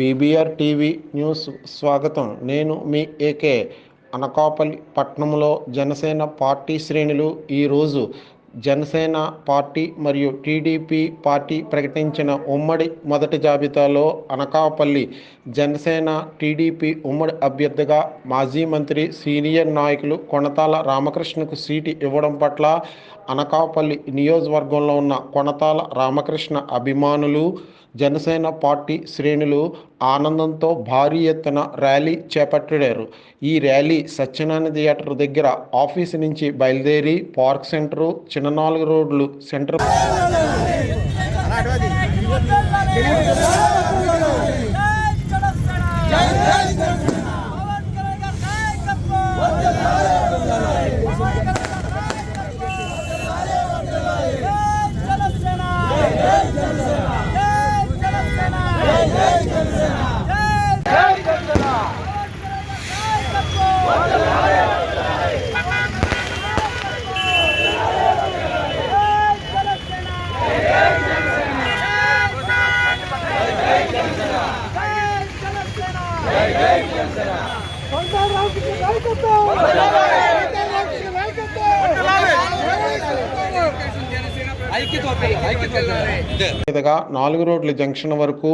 BBR TV news స్వాగతం. నేను మీ AK Anakapalli పట్టణంలో జనసేన పార్టీ శ్రేణులు ఈరోజు జనసేన పార్టీ మరియు టీడీపీ పార్టీ ప్రకటించిన ఉమ్మడి మొదటి జాబితాలో అనకాపల్లి జనసేన టీడీపీ ఉమ్మడి అభ్యర్థిగా మాజీ మంత్రి సీనియర్ నాయకులు కొనతాల రామకృష్ణకు సీటు ఇవ్వడం పట్ల అనకాపల్లి నియోజకవర్గంలో ఉన్న కొనతాల రామకృష్ణ అభిమానులు జనసేన పార్టీ శ్రేణులు ఆనందంతో భారీ ఎత్తున ర్యాలీ చేపట్టారు. ఈ ర్యాలీ సత్యనారాయణ థియేటర్ దగ్గర ఆఫీసు నుంచి బయలుదేరి పార్క్ సెంటరు చిన్న నాలుగు రోడ్లు సెంటర్ జై జై జై జై మీదుగా నాలుగు రోడ్ల జంక్షన్ వరకు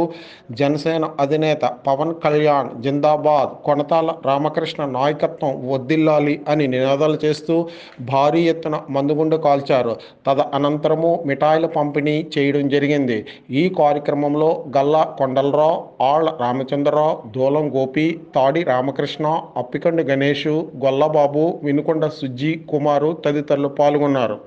జనసేన అధినేత పవన్ కళ్యాణ్ జిందాబాద్ కొనతాల రామకృష్ణ నాయకత్వం వద్దిల్లాలి అని నినాదాలు చేస్తూ భారీ ఎత్తున మందుగుండు కాల్చారు. తద అనంతరము మిఠాయిల పంపిణీ చేయడం జరిగింది. ఈ కార్యక్రమంలో గల్లా కొండలరావు ఆళ్ళ రామచంద్రరావు దూలం గోపి తాడి రామకృష్ణ అప్పికండి గణేషు గొల్లబాబు వినుకొండ సుజ్జి కుమారు తదితరులు పాల్గొన్నారు.